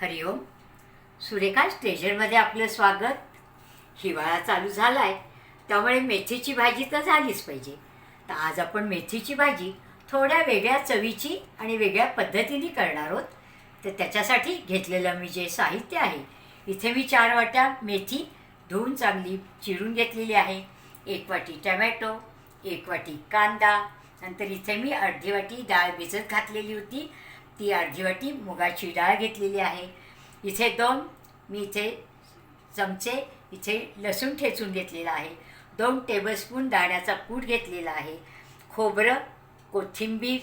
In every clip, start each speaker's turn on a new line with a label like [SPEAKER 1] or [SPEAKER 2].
[SPEAKER 1] हरिओम सुरेखा स्टेशनमध्ये आपलं स्वागत. हिवाळा चालू झाला आहे त्यामुळे मेथीची भाजी तर झालीच पाहिजे. तर आज आपण मेथीची भाजी थोड्या वेगळ्या चवीची आणि वेगळ्या पद्धतीने करणार आहोत. तर त्याच्यासाठी घेतलेलं मी जे साहित्य आहे इथे मी चार वाट्या मेथी धुवून चांगली चिरून घेतलेली आहे. एक वाटी टमॅटो एक वाटी कांदा नंतर इथे मी अर्धी वाटी डाळ भिजत घातलेली होती. ती अर्धी वाटी मुगाची डाळ घेतलेली आहे. इथे दोन मी इथे चमचे इथे लसूण ठेचून घेतलेला आहे. दोन टेबलस्पून दाण्याचा कूट घेतलेला आहे. खोबरं कोथिंबीर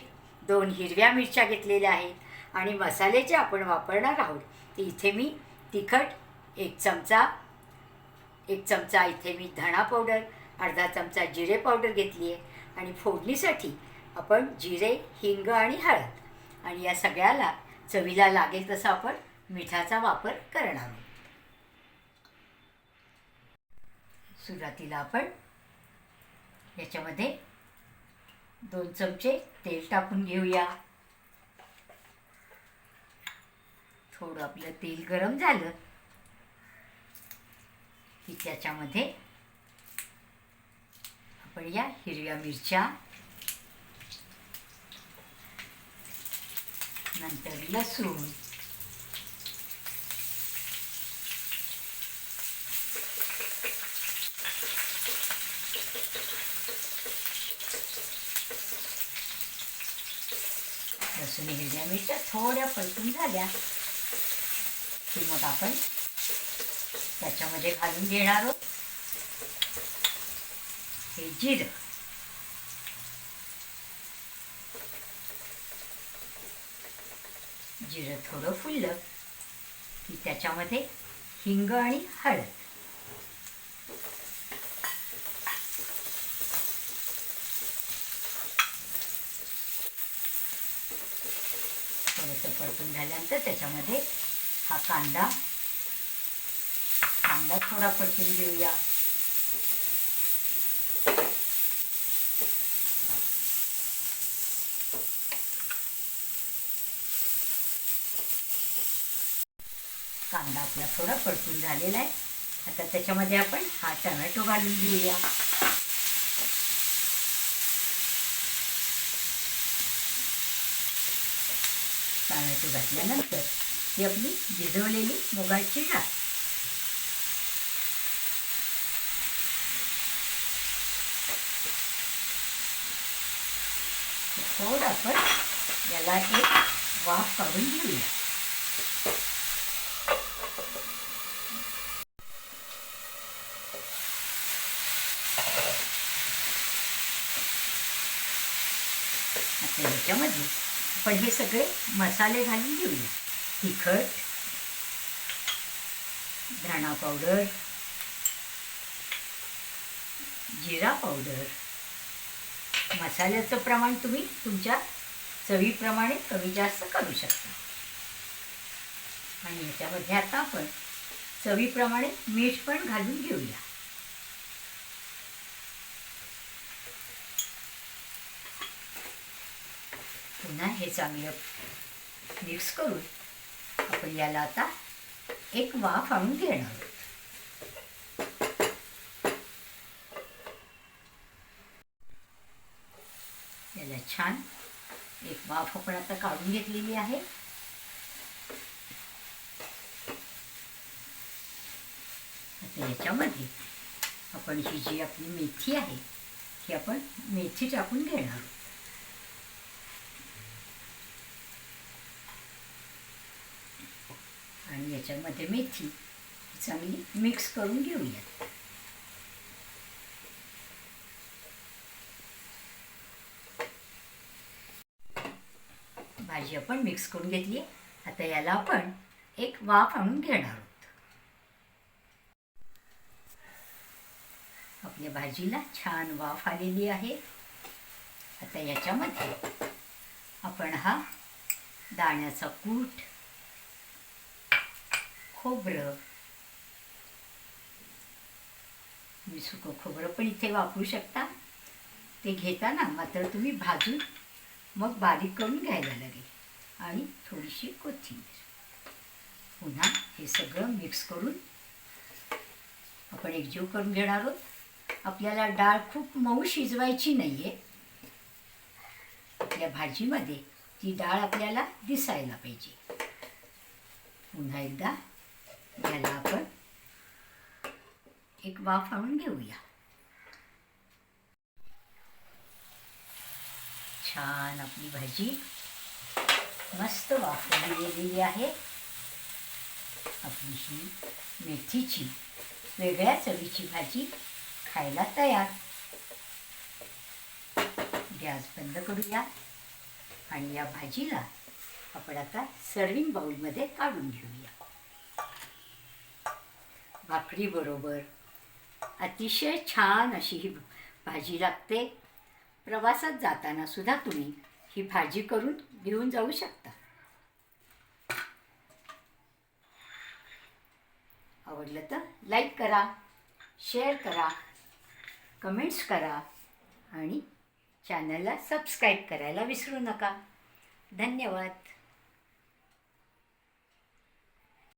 [SPEAKER 1] दोन हिरव्या मिरच्या घेतलेल्या आहेत. आणि मसाले जे आपण वापरणार आहोत ते इथे मी तिखट एक चमचा एक चमचा इथे मी धणा पावडर अर्धा चमचा जिरे पावडर घेतली आहे. आणि फोडणीसाठी आपण जिरे हिंग आणि हळद आणि या सगळ्याला चवीला लागेल तसं आपण मिठाचा वापर करणार आहोत. सुरुवातीला आपण याच्यामध्ये दोन चमचे तेल टाकून घेऊया. थोडं आपलं तेल गरम झालं की त्याच्यामध्ये आपण या हिरव्या मिरच्या नंतर लसूण. लसूण हिरव्या मिरच्या थोड्या परतून झाल्या. की मग आपण त्याच्यामध्ये घालून घेणार आहोत. हे जिरं. जिरं थोडं फुललं की त्याच्यामध्ये हिंग आणि हळद. थोडंसं परतून झाल्यानंतर त्याच्यामध्ये हा कांदा कांदा थोडा परतून घेऊया. कांदा आपला थोडा परतून झालेला आहे. आता त्याच्यामध्ये आपण हा टमॅटो घालून घेऊया. टमॅटो घातल्यानंतर ही आपली भिजवलेली मुगाची डाळ. थोडं आपण याला एक वाफ काढून घेऊया. याच्यामध्ये ह्याच्यामध्ये हे सगळे मसाले घालून घेऊया. तिखट धणा पावडर जिरा पावडर. मसाल्याचं प्रमाण तुम्ही तुमच्या चवीप्रमाणे कमी जास्त करू शकता. आणि याच्यामध्ये आता आपण चवीप्रमाणे मीठ पण घालून घेऊया. पुन्हा हे चांगलं मिक्स करून आपण याला आता एक वाफ आणून घेणार आहोत. याला छान एक वाफ आपण आता काढून घेतलेली आहे. आता याच्यामध्ये आपण ही जी आपली मेथी आहे ती आपण मेथी टाकून घेणार आहोत. आणि याच्यामध्ये मेथी चांगली मिक्स करून घेऊयात. भाजी आपण मिक्स करून घेतली आता याला आपण एक वाफ आणून घेणार आहोत. आपल्या भाजीला छान वाफ आलेली आहे. आता याच्यामध्ये आपण हा दाण्याचा कूट खोबरं. तुम्ही सुकं खोबरं पण इथे वापरू शकता. ते घेताना मात्र तुम्ही भाजून मग बारीक करून घ्यायला लागेल. आणि थोडीशी कोथिंबीर. पुन्हा हे सगळं मिक्स करून आपण एकजीव करून घेणार आहोत. आपल्याला डाळ खूप मऊ शिजवायची नाही आहे आपल्या भाजीमध्ये ती डाळ आपल्याला दिसायला पाहिजे. पुन्हा एकदा याला आपण एक वाफ आणून घेऊया. छान आपली भाजी मस्त वाफवली गेलेली आहे. आपली ही मेथीची वेगळ्या चवीची भाजी खायला तयार. गॅस बंद करूया आणि या भाजीला आपण आता सर्विंग बाउलमध्ये काढून घेऊया. भाकरीबरोबर अतिशय छान अशी ही भाजी लागते. प्रवासात जाताना सुद्धा तुम्ही ही भाजी करून घेऊन जाऊ शकता. आवडलं तर लाईक करा शेअर करा कमेंट्स करा आणि चॅनलला सबस्क्राईब करायला विसरू नका. धन्यवाद.